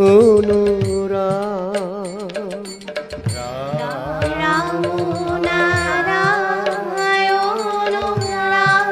অনুরাগ রাম নারায়ণ রাম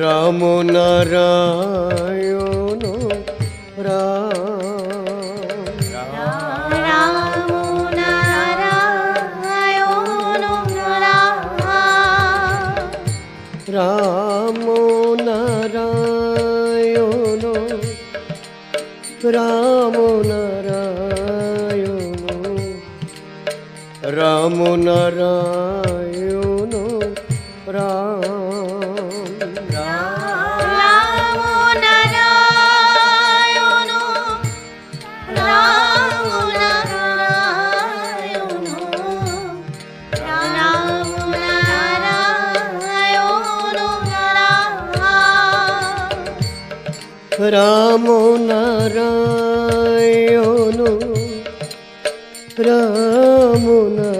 রাম নারায়ণ নারায়ণ রাম রাম নারায়ণ রাম নারায়ণ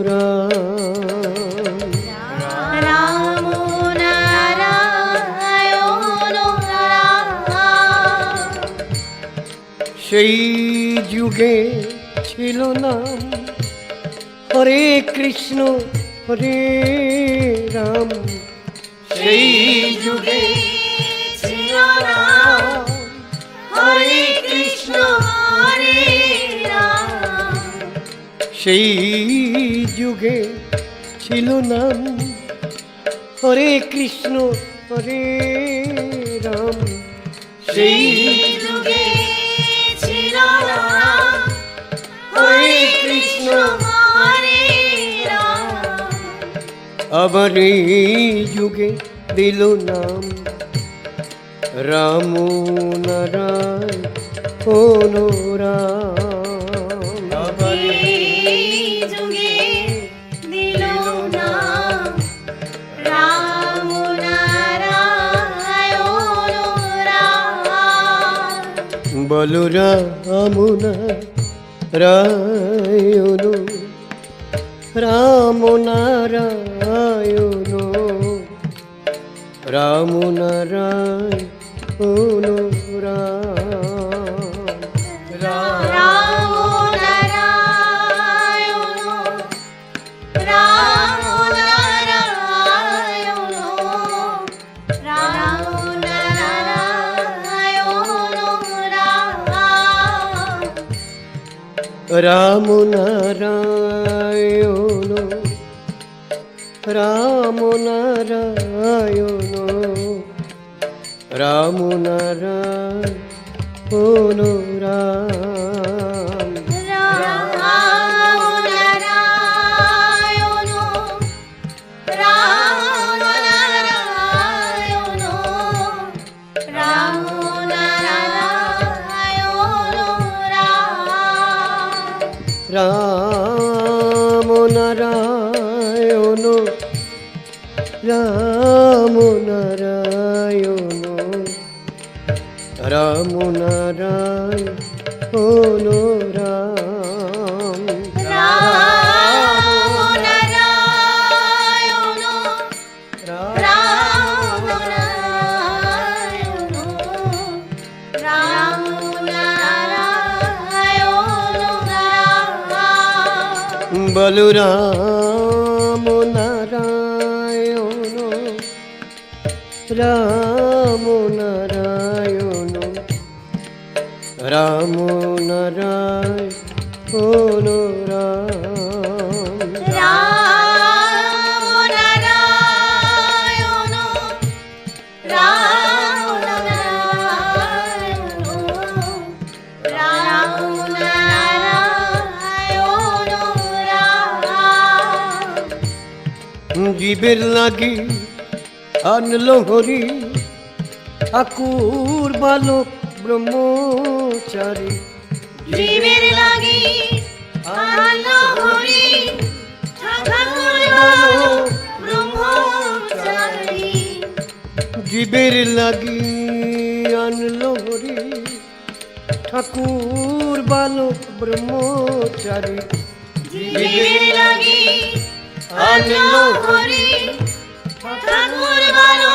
যুগে ছিল নাম। হরে কৃষ্ণ, হরে রাম। সেই যুগে ছিল রাম হরে কৃষ্ণ, হরে রাম। সেই যুগে ছিল নাম। হরে কৃষ্ণ, হরে রাম। সেই যুগে আবার এই যুগে দিল নাম রাম নারায়ণ রাম আবার যুগে রাম রাম নারায়ণ রাম রাম নারায়ণ রাম নারায়ণ রাম রাম নারায়ণ রাম রাম নারায়ণ রাম রাম নারায়ণ রাম নারায়ণ রাম রাম বলু নারায়ণ রাম নারায়ণ রাম জীবের লাগি আনলো হরি আকুর বালক ব্রহ্ম। ব্রহ্মচারী জীবের লাগি আল্লাহ হরি ঠাকুর বলো ব্রহ্মচারী জীবের লাগি আনলো হরি ঠাকুর বালক ব্রহ্মচারী। জীবের লাগি হরি ঠাকুর বলো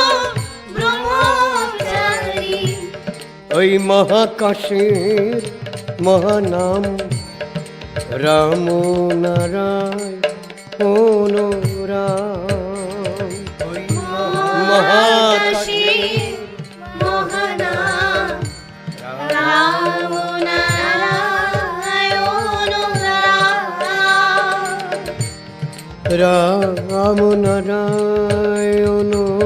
ওই মহাকাশের মহানাম রাম নারায়ণ রাম ওই রাম নারায়ণ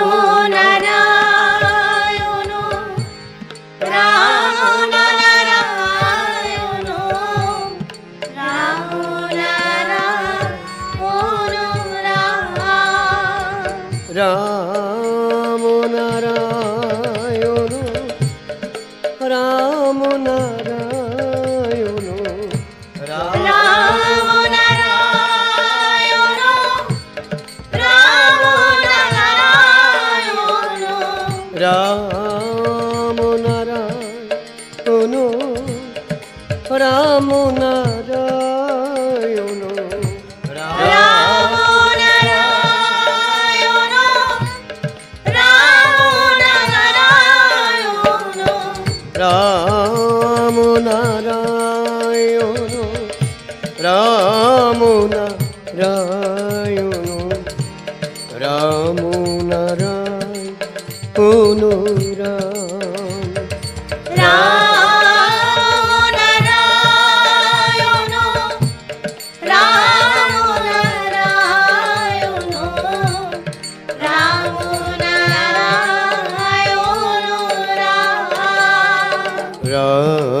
রামনা রাম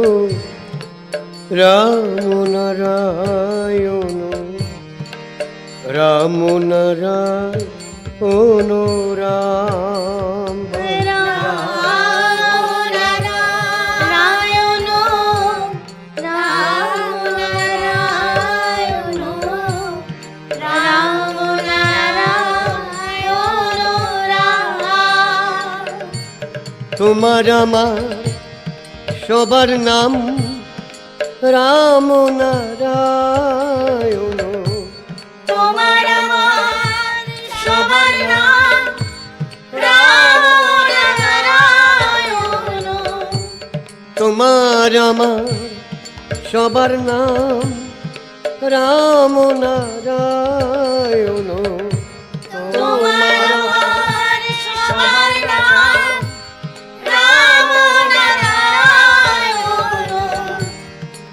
রাম। নারায়ণ রাম নারায়ণ রাম। তোমার আমার সবার নাম রাম নারায়ণ। তোমার আমার সবার নাম রাম নারায়ণ। তোমার আমার সবার নাম রাম নারায়ণ।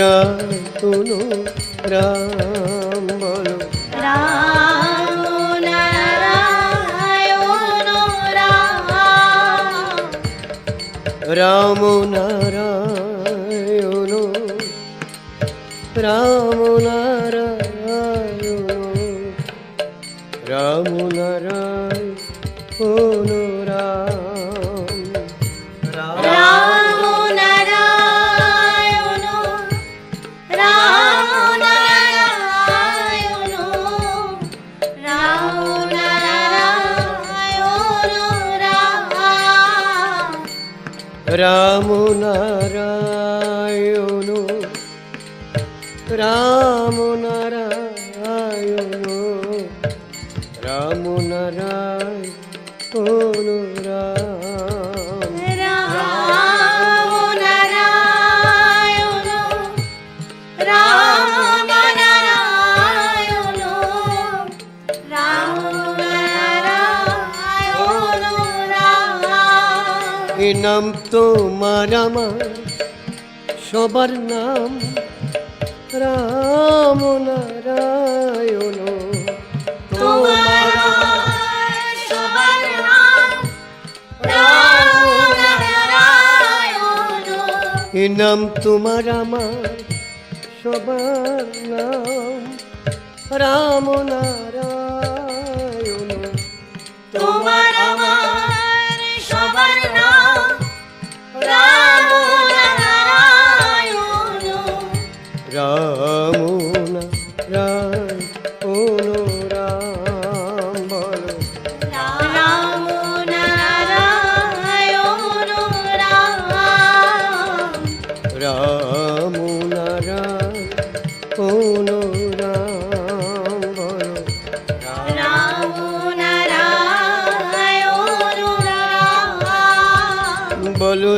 রাম বলো। রাম নারায়ণ রাম। রাম নারায়ণ রাম নারায়ণ রাম নারায়ণ রাম। এ নাম তোমার আমার সবার নাম রাম নারায়ণ। তোমার সবার নাম রাম নারায়ণ। এ নাম তোমার আমার সবার নাম রাম নারায়ণ।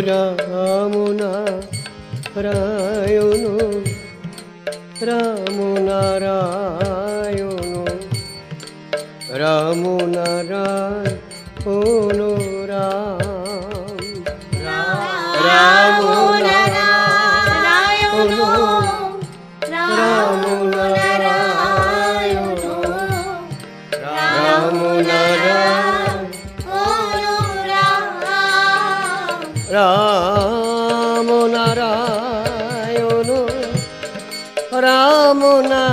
그냥. রাম নারায়ণ রাম নারায়ণ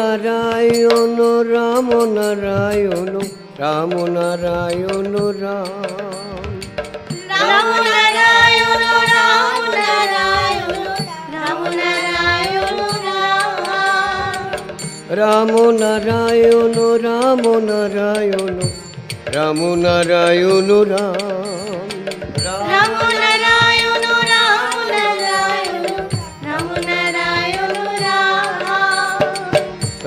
నారాయణ రామ నారాయణ రామ నారాయణ రామ రామ నారాయణ రామ నారాయణ రామ నారాయణ రామ నారాయణ రామ నారాయణ రామ నారాయణ రామ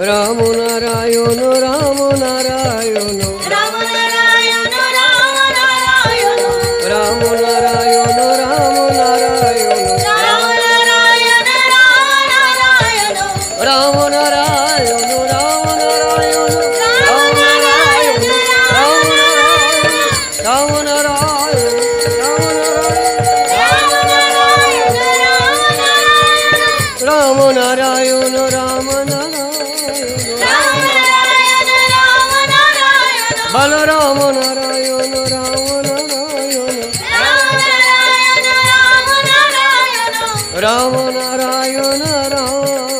રામ નારાયણ રામ નારાયણ રામ નારાયણ રામ.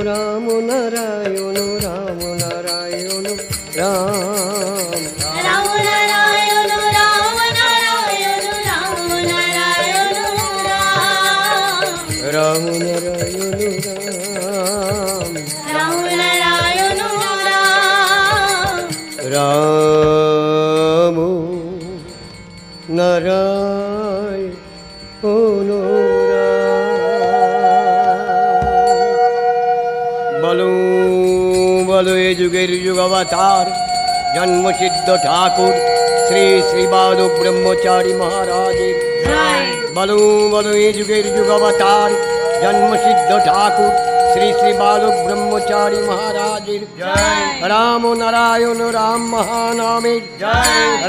বলো এ যুগের যুগাবতার জন্মসিদ্ধ ঠাকুর শ্রী শ্রী বালক ব্রহ্মচারী মহারাজের। বলো বলো এ যুগের যুগাবতার জন্মসিদ্ধ ঠাকুর শ্রী শ্রী বালক ব্রহ্মচারী মহারাজের। রাম নারায়ণ রাম মহানামের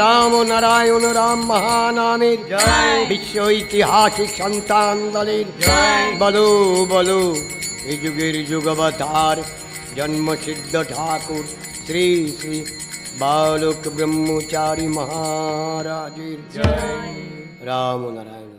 রাম নারায়ণ রাম মহানামের জয় বিশ্ব ঐতিহাসিক সন্তান দলের। বলো বলো এই যুগের যুগবতার जन्म सिद्ध ठाकुर श्री श्री बालक ब्रह्मचारी महाराज जय। राम नारायण।